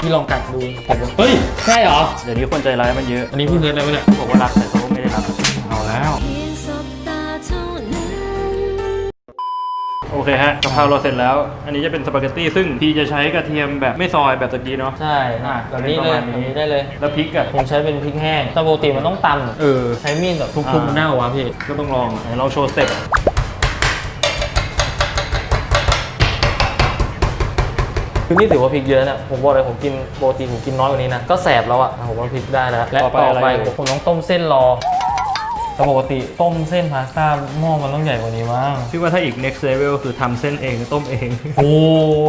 พี่ลองกัดดูผมว่าเฮ้ยใช่เหรอ เดี๋ยวนี้คนใจร้ายมันเยอะอันนี้พี่เลิศอะไรวะเนี่ยบอกว่ารักแต่เขาก็ไม่ได้รัก เอาแล้ว เพียงสบตาเท่านั้น โอเคฮะกะเพราเราเสร็จแล้ว อันนี้จะเป็นสปาเกตตี้ซึ่งพี่จะใช้กระเทียมแบบไม่ซอยแบบตะกี้เนาะ ใช่อะแบบนี้เลยประมาณนี้แบบนี้ได้เลย แล้วพริกอะผมใช้เป็นพริกแห้งแต่ปกติมันต้องตำเออใช้มีดแบบทุบอ่าๆมันน่าวะพี่ ก็ต้องลองไหนลองโชว์สเต็ป คือนี่ถือว่าพริกเยอะนะผมบอกเลยผมกินปกติผมกินน้อยกว่านี้นะ ก็แสบแล้วอะผมว่าพริกได้แล้วและต่อไปผมต้องต้มเส้นรอ แต่ปกติต้มเส้นพาสต้าหม้อมันต้องใหญ่กว่านี้มั้งพี่ว่าถ้าอีก next level คือทำเส้นเองต้มเองโอ้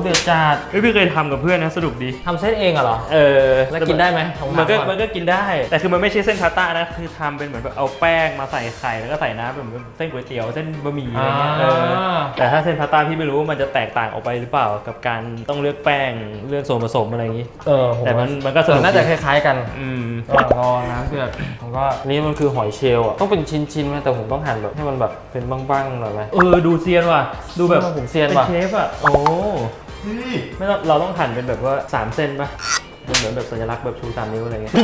เดือดจัดเฮ้ยพี่เคยทำกับเพื่อนนะสนุกดี ทำเส้นเองอะเหรอ เออแล้วกินได้ไหมผมถามมันก็ก่อนมันก็กินได้ แต่คือมันไม่ใช่เส้นพาสต้านะคือทำเป็นเหมือนแบบเอาแป้งมาใส่ไข่แล้วก็ใส่น้ำแบบเหมือนเส้นก๋วยเตี๋ยวเส้นบะหมี่อะไรเงี้ยเอออ่าแต่ถ้าเส้นพาสต้าพี่ไม่รู้ว่ามันจะแตกต่างออกไปหรือเปล่ากับการต้องเลือกแป้งเลือกส่วนผสมอะไรอย่างงี้ เออผมแต่มันมันก็สเอนุอกน่าจะคล้ายๆกันอืมระหว่างรอน้ำเดือดผมก็อันนี่มันคือหอยเชลล์อะต้องเป็นชิ้นๆไหมแต่ผมต้องหั่นแบบให้มันแบบเป็นบ้างๆหน่อยไหมเออดูเซียนว่ะ ดูแบบผมเซียนเป็นว่ะเชฟอะโอ้ไม่ต้องเราต้องหั่นเป็นแบบว่าสามเส้นปะมันเหมือนแบบสัญลักษณ์แบบชูสามนิ้วอะไรเงี้ย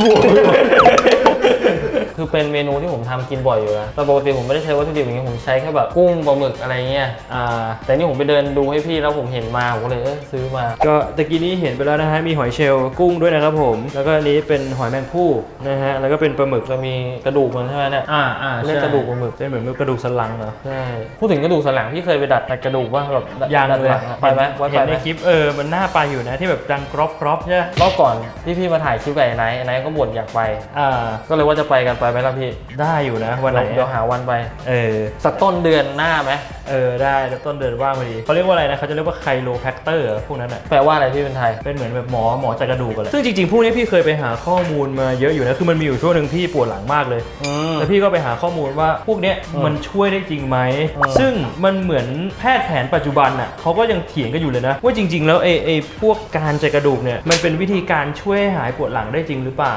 คือเป็นเมนูที่ผมทำกินบ่อยอยู่นะแต่ปกติผมไม่ได้ใช้วัตถุดิบอย่างเงี้ยผมใช้แค่แบบกุ้งปลาหมึกอะไรเงี้ยอ่าแต่นี่ผมไปเดินดูให้พี่แล้วผมเห็นมาผมก็เลยเออซื้อมา ก็ตะกี้นี้เห็นไปแล้วนะฮะมีหอยเชลล์กุ้งด้วยนะครับผม แล้วก็อันนี้เป็นหอยแมงผู้นะฮะแล้วก็เป็นปลาหมึกจะมีกระดูกมันใช่ไหมเนี่ยอ่าอ่าเรียกกระดูกปลาหมึกเป็นเหมือนกระดูกสันหลังเหรอใช่พูดถึงกระดูกสันหลังพี่เคยไปดัดแต่กระดูกว่าแบบดัดยังดัดเลหยลังอะไปไหมไว้เห็ไปนไหในมคลิปเออมันน่าไปอยู่นะที่แบบดังกรอบกรอบใช่ไหมรอบก่อนที่พี่มาถ่ายคลิปกับไอ้ไนท์ไอ้ไนท์ก็บ่นอยากไปอ่าก็เลยว่าจะไปกันไปไหมล่ะพี่ได้อยู่นะวันไหนเดี๋ยวหาวันไป เออสักต้นเดือนหน้าไหมเออได้แล้วต้นเดือนว่างพอดีเขาเรียกว่าอะไรนะเขาจะเรียกว่าไคโลแพคเตอร์พวกนั้นอะแปลว่าอะไรพี่เป็นไทยเป็นเหมือนแบบหมอหมอจัดกระดูกกันเลยซึ่งจริงๆพวกนี้พี่เคยไปหาข้อมูลมาเยอะอยู่นะคือมันมีอยู่ช่วงหนึ่งพี่ปวดหลังมากเลย อืม แล้วพี่ก็ไปหาข้อมูลว่าพวกเนี้ยอืมมันช่วยได้จริงไหมอืมซึ่งมันเหมือนแพทย์แผนปัจจุบันอะเขาก็ยังเถียงกันอยู่เลยนะ ว่าจริง ๆ แล้วไอ้ไอ้พวกการจัดกระดูกเนี่ยมันเป็นวิธีการช่วยให้หายปวดหลังได้จริงหรือเปล่า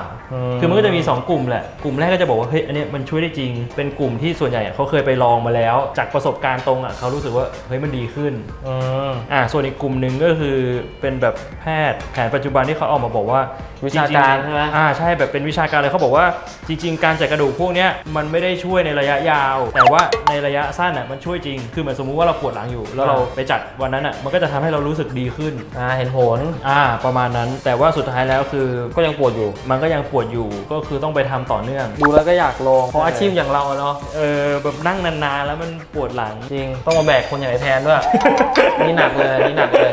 คือมันก็จะมี 2 กลุ่มแหละ กลุ่มแรกก็จะบอกว่าเฮ้ยอันเนี้ยมันช่วยได้จริง เป็นกลุ่มที่ส่วนใหญ่อะเขาเคยไปลองมาแล้ว จากประสบการณ์ตรงอะเขารู้สึกว่าเฮ้ยมันดีขึ้นอืมอ่าส่วนอีกกลุ่มหนึ่งก็คือเป็นแบบแพทย์แผนปัจจุบันที่เขาออกมาบอกว่าวิชาการจงๆใช่ไหมอ่าใช่แบบเป็นวิชาการเลยเขาบอกว่าจริง ๆ การจัดกระดูกพวกเนี้ยมันไม่ได้ช่วยในระยะยาว แต่ว่าในระยะสั้นอะมันช่วยจริง คือเหมือนสมมุติว่าเราปวดหลังอยู่ แล้วเราไปจัดวันนั้นอะมันก็จะทำให้เรารู้สึกดีขึ้น อ่าเห็นผล อ่า ประมาณนั้น แต่ว่าสุดท้ายแล้วคือก็ยังปวดอยู่ มันก็ยังปวดอยู่ก็คือต้องไปทำต่อเนื่อง ดูแล้วก็อยากลองเพราะอาชีพอย่างเราอะเนาะเออแบบนั่งนานๆแล้วมันปวดหลัง จริงต้องมาแบกคนอย่างไอแทนด้วย นี่หนักเลยนี่หนักเลย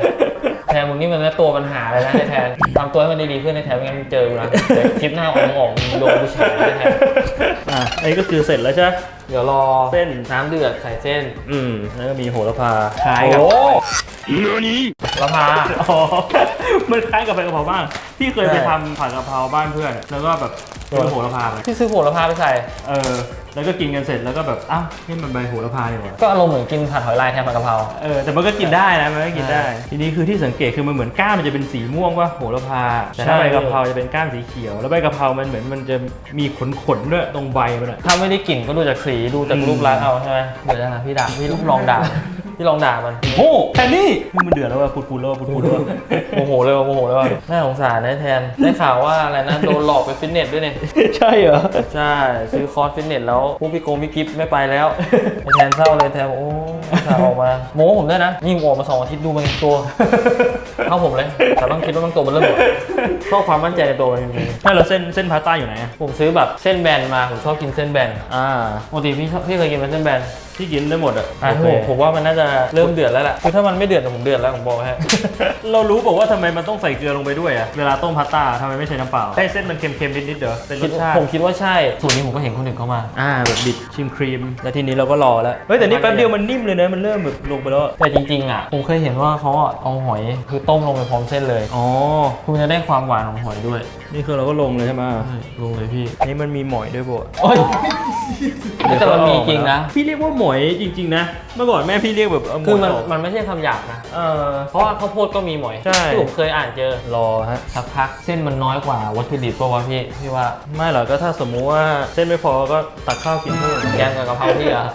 แทนมึงนี่มันก็ตัวปัญหาเลยนะไอแทนทำตัวให้มันดีๆขึ้นไอแทนไม่งั้นมึงเจอกูนะเดี๋ยวคลิปหน้าออกมึงออกมึงโดนกูแฉนะไอแทน อะ อันนี้ก็คือเสร็จแล้วใช่ไหมเดี๋ยวรอเส้นน้ำเดือดใส่เส้นอืมแล้วก็มีโหระพาคล้ายกับ โอ้ละพา อ๋อ มันคล้ายกับใบกะเพราบ้างพี่เคยไปใช่ทำผัดกะเพราบ้านเพื่อนแล้วก็แบบเป็นโหระพาไปพี่ซื้อโหระพาไปใส่ เออ แล้วก็กินกันเสร็จแล้วก็แบบอ้าวนี่มันใบโหระพาเนี่ยหว่าก็อารมณ์เหมือนกินผัดหอยลายแทนผัดกะเพรา เออ แต่มันก็กินได้นะ มันก็กินได้ใช่ทีนี้คือที่สังเกตคือมันเหมือนก้านมันจะเป็นสีม่วงว่าโหระพา แต่ถ้าใช่ใบกะเพราจะเป็นก้านสีเขียว แล้วใบกะเพรา มันเหมือนมันจะมีขนขนๆด้วยตรงใบมันอะถ้าไม่ได้กลิ่นก็ดูจากสี ดูจากอืมรูปลักษณ์เอาใช่ไหมเดี๋ยวนะพี่ด่าพี่ลองด่า พี่ลองด่ามันโอ้แค่นี้มันเดือดแล้วว่ะปุดๆแล้วว่ะปุดๆแล้วว่ะโมโหเลยว่ะโมโหเลยว่ะน่าสงสารนะแทนได้ข่าวว่าอะไรนะโดนหลอกไปฟิตเนสด้วยเนี่ยใช่เหรอใช่ซื้อคอร์สฟิตเนสแล้วพวกพี่โกงพี่กิฟไม่ไปแล้วไอ้แทนเศร้าเลยแทนบอกโอ้ข่าวออกมาโม้ผมด้วยนะนี่ผมออกมาสองอาทิตย์ดูมันตัวเท่าผมเลยแต่ต้องคิดว่ามันตัวมันเริ่มหมดชอบความมั่นใจในตัวมันจริงไม่เราเส้นเส้นพาสต้าอยู่ไหนอะๆผมซื้อแบบเส้นแบนมาผมชอบกินเส้นแบนอ่าปกติพี่ชอบพี่เคยกินเป็นเส้นแบนที่กินได้หมดอะอะโอเค ผมผมว่ามันน่าจะเริ่มเดือดแล้วแหละคือถ้ามันไม่เดือดแต่ผมเดือดแล้วผมบอกให้ เรารู้บอกว่าทำไมมันต้องใส่เกลือลงไปด้วยอะเวลาต้มพาสต้าทำไมไม่ใช้น้ำเปล่าให้เส้นมันเค็มๆนิดๆเดี๋ยวเป็นรคิดสชาติผมคิดว่าใช่ ส่วนนี้ผมก็เห็นคนอื่นเข้ามา อ่าแบบบิด ชิมครีม แล้วทีนี้เราก็รอแล้ว เฮ้ยแต่นี่แป๊บเดียวมันนิ่มเลยนะ มันเริ่มแบบลงไปแล้วอะแต่จริงๆอะ ผมเคยเห็นว่าเขาอะเอาหอยคือต้มลงไปพร้อมเส้นเลย อ๋อ คุณจะได้ความหวานของหอยด้วย นี่คือเราก็ลงเลยใช่ไหมลงเลยพี่ อันนี้มันมีหมอยด้วยบ่โอ้ยแต่มันมีจริงนะ พี่เรียกว่าหมอยจริง ๆ นะ เมื่อก่อนแม่พี่เรียกแบบเหคือมันยกมันไม่ใช่คำหยาบนะ เออ เพราะว่าข้าวโพดก็มีหมอยใช่ที่ผมเคยอ่านเจอ รอฮะ สักพักเส้นมันน้อยกว่าวัตถุดิบป่าวะพี่ พี่ว่า ไม่หรอกก็ถ้าสมมุติว่าเส้นไม่พอก็ตักข้าวกินเพิ่มแกงกับกะเพราพี่อะ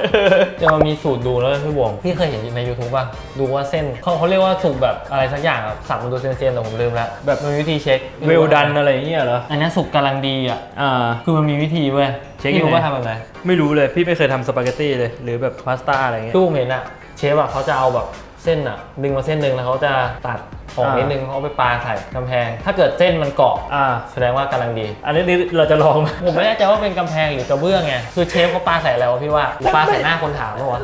จะมามีสูตรดูแล้วพี่บวงพี่เคยเห็นใน YouTube ป่ะ ดูว่าเส้นเขาเขาเรียกว่าสุกแบบอะไรสักอย่างอะสับมันดูเซนๆแต่ผมลืมแล้ว แบบมันมีวิธีเช็คเวลดันอะไรอย่างเงี้ยเหรอ อันนี้สุกกำลังดีอะอ่า คือมันมีวิธีเว้ยเช็คพี่รู้ยังไงว่าทำแบบไหนไม่รู้เลยพี่ไม่เคยทำสปาเกตตี้เลย หรือแบบพาสต้าอะไรเงี้ยคือผมเห็นอะเชฟอะเขาจะเอาแบบเส้นอะดึงมาเส้นหนึ่งแล้วเขาจะตัดออกอ่านิ นิดนึงเขาเอาไปปาใส่กำแพง ถ้าเกิดเส้นมันเกาะอ่า แสดงว่ากำลังดี อันนี้นี่เราจะลองไหม ผมไม่แน่ใจว่าเป็นกำแพงหรือกระเบื้องไง คือเชฟเขาปาใส่อะไรวะพี่ว่าหรือปาใส่หน้าคนถามปะวะ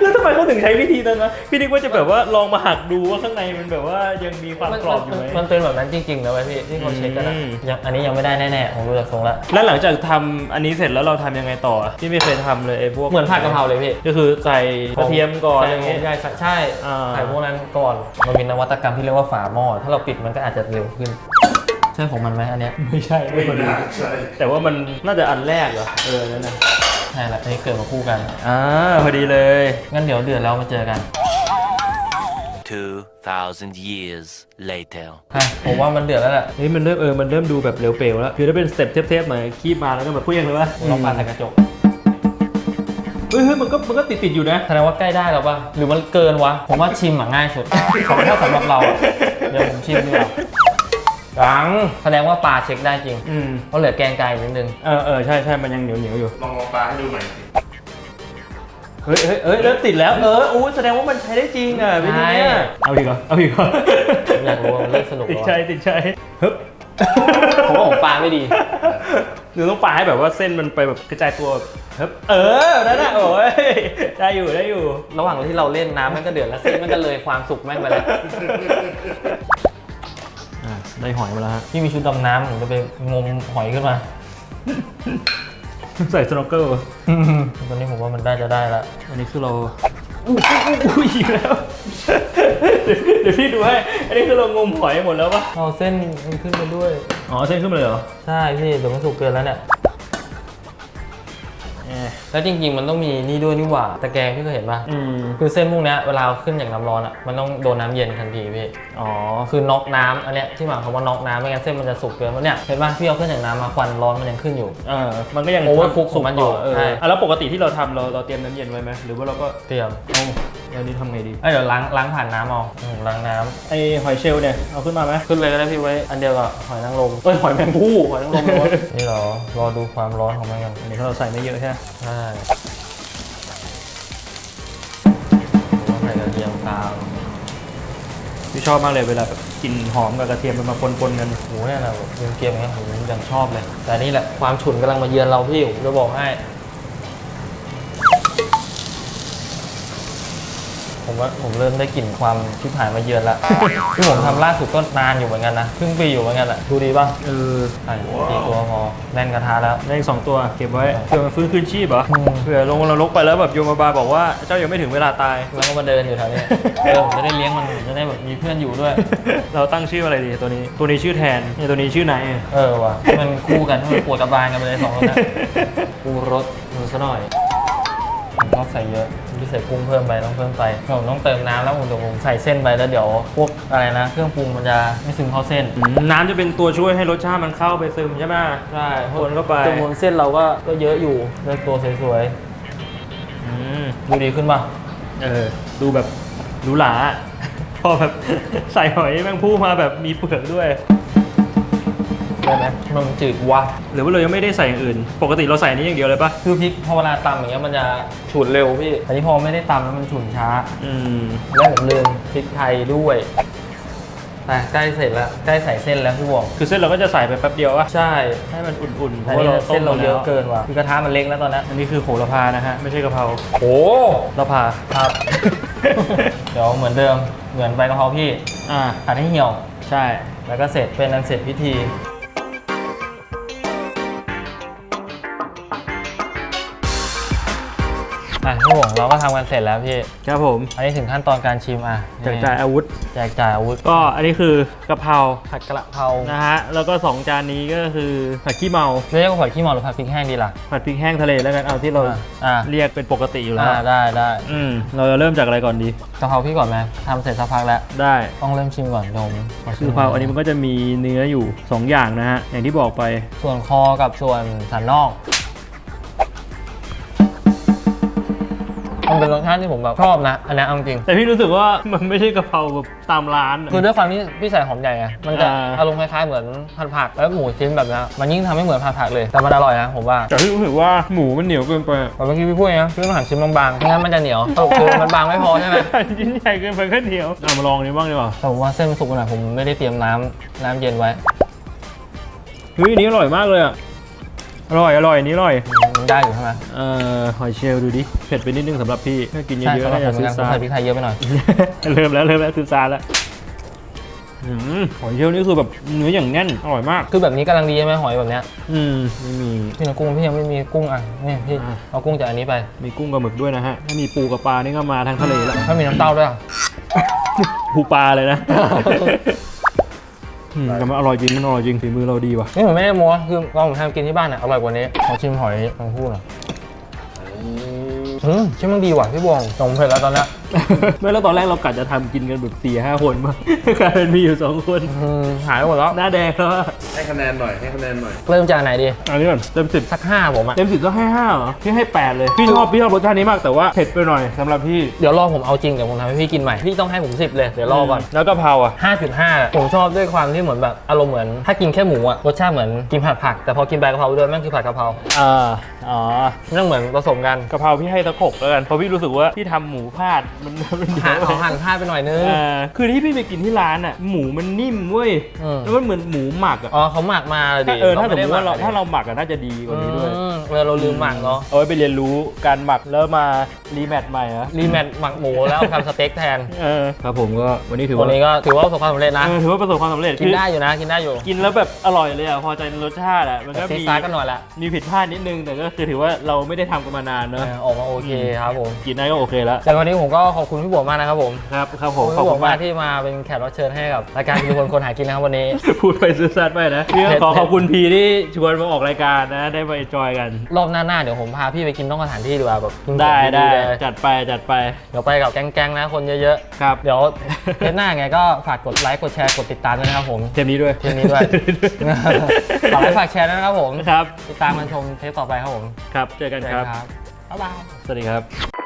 แล้วทำไมเขาถึงใช้วิธีนั้นวะพี่นึกว่าจะแบบว่าลองมาหักดูว่าข้างในมันแบบว่ายังมีความกรอบอยู่ไหม มันเป็นแบบนั้นจริงๆนะเว้ยพี่ที่เขาเช็คกันอะอืม ยังอันนี้ยังไม่ได้แน่ๆผมดูจากทรงละแล้วหลังจากทำอันนี้เสร็จแล้วเราทำยังไงต่อพี่ไม่เคยทำเลยไอ้พวกเหมือนผัดกะเพราเลยพี่ก็คือใส่กระเทียมก่อนอะไรใช่เงี้ย ใช่ใช่ใช่อ่า ใส่พวกนั้นก่อนมันมีนวัตกรรมที่เรียกว่าฝาหม้อถ้าเราปิดมันก็อาจจะเร็วขึ้น ใช่ของมันไหมอันเนี้ยไม่ใช่ไม่พอดีแต่ว่ามันน่าจะอันแรกเหรอเออนั่นนะ ใช่ละอันนี้เกิดมาคู่กันอ่าพอดีเลย งั้นเดี๋ยวเดือดแล้วมาเจอกัน 2,000 years later. อะผมว่ามันเดือดแล้วแหละเฮ้ยมันเริ่มเออมันเริ่มดูแบบเร็วเปลวแล้วคือถ้าเป็นสเต็ปเทปๆหน่อยคีบมาแล้วก็แบบเพี้ยงเลยวะลองปาใส่กระจกเฮ้ยเฮ้ยมันก็มันก็ติดติดๆอยู่นะ แสดงว่าใกล้ได้แล้วป่ะ หรือมันเกินวะ ผมว่าชิมอะง่ายสุดของถ้าสำหรับเราอะเดี๋ยวผมชิมดีกว่า ยังแสดงว่าปลาเช็คได้จริง อืมเพราะเหลือแกงไก่นิดนึง เออเออใช่ใช่มันยังเหนียวเหนียวๆอยู่ลองลองปลาให้ดูหน่อยสิเฮ้ยเฮ้ยเฮ้ยเริ่มติดแล้วเอออู้แสดงว่ามันใช้ได้จริงอะวิธีเนี้ยใช่เอาอีกเหรอเอาอีกเหรอผมอยากรู้ว่ามันเล่นสนุกเหติรดอใจวะติดใจฮึบผมว่าผมปลาไม่ดี หรือต้องปาให้แบบว่าเส้นมันไปแบบกระจายตัวแบบฮึบเออนั่นน่ะโอ้ยได้อยู่ได้อยู่ ระหว่างที่เราเล่นน้ำมันก็เดือดแล้วเส้นมันก็เลยความสุกแม่งไปแล้วอะ ได้หอยมาแล้วฮะพี่มีชุดดำน้ำผมจะไปงมหอยขึ้นมา ใส่สโนว์เกิลตอนนี้ผมว่ามันได้จะได้แล้วอันนี้คือเราอู้อู้อู้อีกแล้วเดี๋ยวเดี๋ยวพี่ดูให้ อันนี้คือเรางมหอยหมดแล้วปะเอาเส้นมันขึ้นมาด้วย อ๋อ เส้นขึ้นมาเลยเหรอ ใช่พี่เดี๋ยวมันสุกเกินแล้วเนี่ยเอ๊ะ แล้วจริงๆ มันต้องมีนี่ด้วยนี่หว่าตะแกรงพี่เคยเห็นป่ะอืมคือเส้นพวกเนี้ยเวลาเอาขึ้นอย่างน้ำร้อนอะมันต้องโดนน้ำเย็นทันทีพี่อ๋อคือน็อกน้ำอันเนี้ยที่หมายความว่าน็อกน้ำไม่งั้นเส้นมันจะสุกเกินเพราะเนี่ยเห็นป่ะพี่เอาขึ้นจากน้ำมาควันร้อนมันยังขึ้นอยู่ เออมันก็ยัง Overcook ของมันอยู่เออใช่อะแล้วปกติที่เราทำเราเราเตรียมน้ำเย็นไว้ไหมหรือว่าเราก็เตรียมโอ้แล้วนี้ทำไงดี เอ้ยเดี๋ยวล้างล้างผ่านน้ำเอาอืมล้างน้ไอหอยเชลล์เนี่ยเอาขึ้นมาไหมำขึ้นเลยก็ได้พี่ไว้ อันเดียวกับหอยนางรมเอ้ยหอยแมงผู้หอยนางรมเลยวะนี่เหรอรอดูความร้อนของมันกันอันนี้เราใส่ไม่เยอะใช่ไหมใช่ต้องใส่กระเทียมตามพี่ชอบมากเลยเวลาแบบกลิ่นหอมกับกระเทียมมันมาปนๆกันหมูเนี่ยนะแบบเกรียมๆอย่างเงี้ยผมยังชอบเลย แต่นี่แหละความฉุนกำลังมาเยือนเราพี่ผมจะบอกให้ ผมว่าผมเริ่มได้กลิ่นความชิบหายมาเยือนละ ที่ผมทำล่าสุดก็นานอยู่เหมือนกันนะครึ่งปีอยู่เหมือนกันแหละดูดีป่ะเออใช่สี่ตัวพอแน่นกระทะแล้วได้อีกสองตัวเก็บไว้เผื่อมันฟื้นคืนชีพเหรออืมเผื่อลงนรกไปแล้วแบบโยมบาลบอกว่าเจ้ายังไม่ถึงเวลาตาย แล้วก็มาเดินอยู่แถวนี้เออผมจะได้เลี้ยงมันผมจะได้แบบมีเพื่อนอยู่ด้วย เราตั้งชื่ออะไรดีตัวนี้ ตัวนี้ชื่อแทนเนี่ยตัวนี้ชื่อไนท์เออว่ะให้มันคู่กันให้มันปวดกระบาลกันไปเลยสองคนนะปูรสมือซะหน่อย ผมชอบใส่เยอะที่ใส่กุ้งเพิ่มไปต้องเพิ่มไปผมต้องเติมน้ำแล้วผมเดี๋ยวผมใส่เส้นไปแล้วเดี๋ยวพวกอะไรนะ เครื่องปรุงมันจะไม่ซึมเข้าเส้นอืมน้ำจะเป็นตัวช่วยให้รสชาติมันเข้าไปซึมใช่ไหมใช่คนเข้าไปจำนวนเส้นเราก็ก็เยอะอยู่เลือกตัวสวยอืมๆดูดีขึ้นป่ะเออดูแบบหรูหราพอแบบใส่หอยแมงผู้มาแบบมีเปลือกด้วย ได้ไหมมันจืดวะหรือว่าเรายังไม่ได้ใส่อย่างอื่น ปกติเราใส่อันนี้อย่างเดียวเลยปะคือพริกพอเวลาตำอย่างเงี้ยมันจะฉุนเร็วพี่แต่นี่พอไม่ได้ตำแล้วมันฉุนช้า อืม แล้วผมลืมพริกไทยด้วยแต่ใกล้เสร็จแล้วใกล้ใส่เส้นแล้วพี่บวงคือเส้นเราก็จะใส่ไปแป๊บเดียววะใช่ให้มันอุ่นๆเพแต่ราะว่านี่เราต้เส้มนเรามาเยแล้วอะเกินว่ะคือกระทะมันเล็กแล้วตอนนี้อันนี้คือโหระพานะฮะไม่ใช่กะเพราโอ้ระพาครับ เดี๋ยวเหมือนเดิมเหมือนใบกะเพราพี่อ่าผัดให้เหี่ยว ใช่ แล้วก็เสร็จเป็นอันเสร็จพิธี ออะพี่หวงเราก็ทำกันเสร็จแล้วพี่ ครับผมอันนี้ถึงขั้นตอนการชิมอะแจกจ่ายอาวุธ แจกจ่ายอาวุธก็อันนี้คือกะเพราผัดกระเพรานะฮะแล้วก็ 2 จานนี้ก็คือผัดขี้เมาเรียกว่าผัดขี้เมาหรือผัดพริกแห้งดีล่ะผัดพริกแห้งทะเลแล้วกันเอาที่เราอะอ่าเรียกเป็นปกติอยู่แล้วอ่าได้ได้อืมเราจะเริ่มจากอะไรก่อนดีกะเพราพี่ก่อนไหมทำเสร็จสักพักแล้วได้ต้องเริ่มชิมก่อนเดี๋ยวผมขชิคืมอเผาอันนี้มันก็จะมีเนื้ออยู่ 2 อย่างนะฮะอย่างที่บอกไปส่วนคอกับส่วนสันนอก มันเป็นรสชาติที่ผมแบบชอบนะ อันนี้เอาจริง แต่พี่รู้สึกว่ามันไม่ใช่กะเพราแบบตามร้านอะคือด้วยความที่พี่ใส่หอมใหญ่ไงมันจะอ่า อารมณ์คล้ายๆเหมือนผัดผักแล้วหมูชิ้นแบบนี้มันยิ่งทำให้เหมือนผัดผักเลยแต่มันอร่อยนะผมว่าแต่พี่รู้สึกว่าหมูมันเหนียวเกินไปอะแต่เมื่อกี้พี่พูดไงนะพี่ต้องหั่นชิ้นบางๆไม่งั้นมันจะเหนียวสรุปคือมันบางไม่พอใช่ไหมชิ้นใหญ่เกินไปก็เหนียวเอามาลองนี้บ้างดีกว่าแต่ผมว่าเส้นมันสุกไปหน่อยผมไม่ได้เตรียมน้ำน้ำเย็นไว้เฮ้ยอันนี้อร่อยมากเลยอะอร่อยอร่อยอันนี้อร่อยมัน ได้อยู่ใช่ไหมเอ่อหอยเชลล์ดูดิ เผ็ดไปนิดนึงสำหรับพี่ถ้ากินเยใช่อะสำๆหรับก็ผมอย่าเหมือนกันผมซื้อซาใส่พริกไทยเยอะไปหน่อย เริ่มแล้วเริ่มแล้วซื้อซาแล้วอืมหอยเชลล์นี่คือแบบเนื้ออย่างแน่น อร่อยมาก คือแบบนี้กำลังดีใช่ไหมหอยแบบเนี้ยอืมไม่มีพี่นกุ้งพี่ยังไม่มีกุ้งอะนี่พี่อะเอากุ้งจากอันนี้ไป มีกุ้งกับหมึกด้วยนะฮะถ้ามีปูกับปลานี่ก็มาทางทะเลแล้วถ้ามีน้ำเต้าด้วยอะปูปลาเลยนะ อืมแต่มันอร่อยจริงมันอร่อยจริงฝีมือเราดีว่ะนี่ผมไม่ได้โม้คือตอนผมทำกินที่บ้านอะอร่อยกว่านี้ขอชิมหอยทั้งคู่หน่อยอืมชิมมันดีว่ะพี่บวงสงเผ็ดแล้วตอนเนี้ย ไม่แล้วตอนแรกเรากะจะทำกินกันแบบสี่ห้าคนมากกลายเป็นมีอยู่สองคน อืมหายไปหมดแล้ว หน้าแดงแล้วอะให้คะแนนหน่อย ให้คะแนนหน่อย เริ่มจากไหนดี อันนี้ก่อนเต็มสิบสักห้าผมอะเต็มสิบต้องให้ห้าเหรอพี่ให้แปดเลยพี่ชอบพี่ชอบรสชาตินี้มากแต่ว่าเผ็ดไปหน่อยสำหรับพี่เดี๋ยวรอผมเอาจริงเดี๋ยวผมทำให้พี่กินใหม่ พี่ต้องให้ผมสิบเลย เดี๋ยวรอก่อน แล้วกะเพราอะ 5.5 ผมชอบด้วยความที่เหมือนแบบอารมณ์เหมือน ถ้ากินแค่หมูอะรสชาติเหมือนกินผัดผัก แต่พอกินใบกะเพราด้วยแม่งคือผัดกะเพราอ่าอ๋อไม่ต้องเหมือนผสมกัน กะเพราพี่ให้ตะขกแล้วกันเพราะพี่รู้สึกว่าพี่ทำหมูพลาดมันมันเยหั่นอะเอาหั่นพลาดไปหน่อยนึงอ่าคือที่พี่ไปกินที่ร้านอะ หมูมันนิ่มเว้ยอืมแล้วมันเหมือนหมูหมักอะอ๋อเขาหมักมาเลยดิถ้าเออถ้าสมมติว่าเราไได้ถ้าเราหมักอะน่าจะดีกว่านี้ด้วย อืม เออเราลืมหมักเนาะเอาไว้ไปเรียนรู้การหมักแล้วมารีแมทใหม่เหรอรีแมทหมักหมูแล้วทำสเต็กแทนเออครับผมก็วันนี้ถือวัว่านนี้ก็ถือว่าประสบความสำเร็จนะ เออถือว่าประสบความสำเร็จกินได้อยู่นะกินได้อยู่กินแล้วแบบอร่อยเลยอะพอใจในรสชาติอะมันแต่ก็ซีมีซ่ากันหน่อยละมีผิดพลาดนิดนึงแต่ก็คือถือว่าเราไม่ได้ทำกันมานานเอเนอะอออกมาโอเคครับผมกินได้ก็โอเคแล้วแต่วันนี้ผมก็ขอบคุณพี่บัวมากนะครับผมครับครับผมขอบคุณมากที่มาเป็นแขกรับเชิญให้กับรายการมีคนคนหากินนะครับวันนี้ พูดไปซื้อซัดไปนะพี่ก็ขอเผ็ดขอบคุณพีที่ชวนมาออกรายการนะได้มาจอยกันรอบหน้าๆเดี๋ยวผมพาพี่ไปกินนอกสถานที่ดีกว่าแบบกินได้ของได้ๆเลยจัดไปจัดไป เดี๋ยวไปกับแก๊งๆนะคนเยอะครับ ๆ เดี๋ยวเทปหน้าไงก็ฝากกดไลค์กดแชร์กดติดตามด้วยนะครับผม เทปนี้ด้วยเทปนี้ด้วย ฝากไลค์ฝากแชร์ด้วยนะครับผม ครับ ติดตามมาชมเทปต่อไปครับผมครับ เจอกันเจอคกัรับนครับบ๊ายบาย สวัสดีครับ